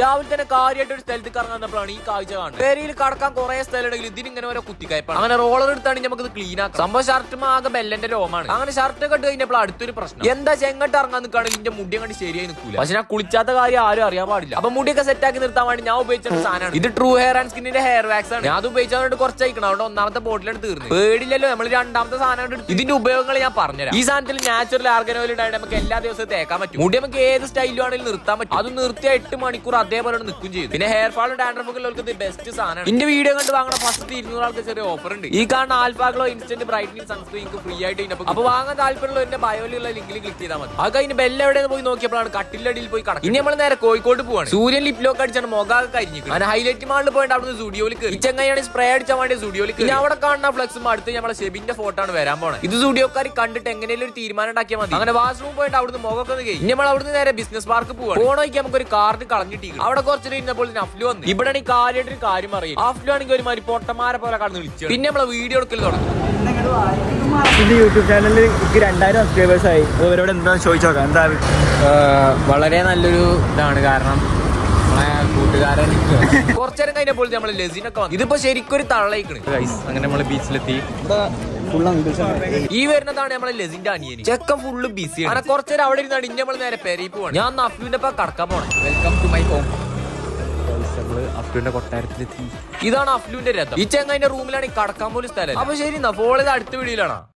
രാവിലെ തന്നെ കാര്യമായിട്ട് ഒരു സ്ഥലത്ത് കറങ്ങാൻ വന്നപ്പോഴാണ് ഈ കാഴ്ച കാണുന്നത്. പേരിൽ കടക്കാൻ കുറെ സ്ഥലമുണ്ടെങ്കിൽ ഇതിനിങ്ങനെ ഓരോ കുത്തിക്കയപ്പാണ് അങ്ങനെ റോളർ എടുത്താണ് നമുക്ക് ഇത് ക്ലീൻ ആക്കാം. സംഭവം ഷർട്ട് ആകെ ബെല്ലന്റെ രോമാണ് അങ്ങനെ ഷർട്ട് കെട്ട് കഴിഞ്ഞപ്പോൾ അടുത്തൊരു പ്രശ്നം. എന്താ ചെങ്ങട്ട് ഇറങ്ങാൻ നിൽക്കുകയാണെങ്കിൽ എന്റെ മുടി അങ്ങോട്ട് ശരിയായി നിൽക്കൂല. പക്ഷെ ഞാൻ കുളിച്ചാത്ത കാര്യം ആരും അറിയാൻ പാടില്ല. അപ്പൊ മുടിയൊക്കെ സെറ്റ് ആക്കി നിർത്താൻ വേണ്ടി ഞാൻ ഉപയോഗിച്ച സാധനമാണ്. ഇത് ട്രൂ ഹെയർ ആൻഡ് സ്കിന്നിന്റെ ഹെയർ വാക്സ് ആണ്. ഞാൻ അത് ഉപയോഗിച്ചാൽ കുറച്ച് അയക്കണം അവിടെ ഒന്നാമത്തെ ബോട്ടിലാണ് തീർന്നത് പേടില്ലല്ലോ നമ്മൾ രണ്ടാമത്തെ സാധനം ഇതിന്റെ ഉപയോഗങ്ങൾ ഞാൻ പറഞ്ഞുതരാം. ഈ സാധനത്തിൽ നാച്ചുറൽ ആർഗനോയിൽ ഉണ്ടായിട്ട് നമുക്ക് എല്ലാ ദിവസവും തേക്കാൻ പറ്റും. മുടി നമുക്ക് ഏത് സ്റ്റൈലും ആണെങ്കിലും നിർത്താൻ പറ്റും. അത് നിർത്തിയ എട്ട് മണിക്കൂർ അതേപോലെ നിൽക്കും ചെയ്യും പിന്നെ ഹെയർ ഫാളും ഡാൻഡ്രഫൊക്കെ ഉള്ളവർക്ക് ബെസ്റ്റ് സാധനമാണ്. ഇന്റെ വീഡിയോ കണ്ട് വാങ്ങണ ഫസ്റ്റ് ഇരുന്നൂറ് ആൾക്ക് ചെറിയ ഓഫർ ഉണ്ട്. ഈ കാണുന്ന Alphaglow instant brightening sunscreen free ആയിട്ട് അപ്പൊ വാങ്ങാൻ താല്പര്യമുള്ള എന്റെ ബയോയിലുള്ള ലിങ്കിൽ ക്ലിക്ക് ചെയ്താൽ മതി. അത് കഴിഞ്ഞ് ബെല്ല് എവിടെയെന്ന് പോയി നോക്കിയപ്പോഴാണ് കട്ടിലടിയിൽ പോയി കടക്കും ഇനി നമ്മൾ നേരെ കോഴിക്കോട് പോവാണ്. സൂര്യൻ ലിപ് ലോക്ക് അടിച്ചാണ് മുഖമൊക്കെ കരിഞ്ഞിരിക്കും അങ്ങനെ ഹൈലൈറ്റ് മാളിൽ പോയിട്ട് അവിടുന്ന് സ്റ്റുഡിയോയിൽ കയറി ചെങ്ങയാണ് സ്പ്രേ അടിച്ചാൽ വേണ്ടി സ്റ്റുഡിയോയിൽ ഇനി അവിടെ കാണുന്ന ഫ്ലക്സും അടുത്ത് നമ്മളെ ഷെബിന്റെ ഫോട്ടോ ആണ് വരാൻ പോണത് ഇത് സ്റ്റുഡിയോക്കാർ കണ്ടിട്ട് എങ്ങനെയും ഒരു തീരുമാനം ഉണ്ടാക്കിയാൽ മതി. അങ്ങനെ വാഷ്റൂം പോയിട്ട് അവിടുന്ന് മുഖമൊക്കെ ഒന്ന് ഇനി നമ്മൾ അവിടുന്ന് നേരെ ബിസിനസ് പാർക്ക് പോവാണ്. പോണോയ്ക്ക് നമുക്ക് ഒരു കാർഡ് കളഞ്ഞിട്ടിരിക്കും അവിടെ കുറച്ച് ഇരുന്നപ്പോൾ അഫ്ലു വന്നു. ഇവിടെ ഈ കാര്യമായിട്ട് ഒരു കാര്യം അറിയും അഫ്ലു ആണെങ്കിൽ ഒരു മാതിരി പൊട്ടന്മാരെ പോലെ കടന്ന് വിളിച്ചു. പിന്നെ നമ്മളെ വീഡിയോ എടുക്കൽ തുടങ്ങി. യൂട്യൂബ് ചാനലിൽ എനിക്ക് രണ്ടായിരം സബ്സ്ക്രൈബേഴ്സ് ആയി. അവരോട് ഇവരോട് എന്താന്ന് ചോദിച്ചു നോക്കാം? എന്താ വളരെ നല്ലൊരു ഇതാണ് കാരണം കൂട്ടുകാരൻ കുറച്ചേരം കഴിഞ്ഞപ്പോൾ നമ്മളെ ലസിനൊക്കെ വന്നു. ഇതിപ്പോ ശരിക്കും ഒരു തള്ളയിക്കണ് അങ്ങനെ നമ്മൾ ബീച്ചിലെത്തി ഈ വരുന്നതാണ് നമ്മളെ ലസിന്റെ അനിയൻ ചെക്കൻ ഫുള്ള് ബിസി ആണ്. കുറച്ചേരം അവിടെ ഇരുന്നാണ് ഇനി നമ്മൾ നേരെ പെരയിൽ പോവാണ്. ഞാൻ നഫ്ലുവിന്റെ ഒപ്പം കടക്കാൻ പോണം. വെൽക്കം ടു മൈ ഹോം അഫ്ലുവിന്റെ കൊട്ടാരത്തിലെത്തി. ഇതാണ് അഫ്ലുവിന്റെ രഥം. ഈ ചെങ്ങ റൂമിലാണ് ഈ കടക്കാൻ പോലും സ്ഥലം അപ്പൊ ശരി എന്നാ ചെയ്ത് അടുത്ത വീഡിയോയിലാണ്.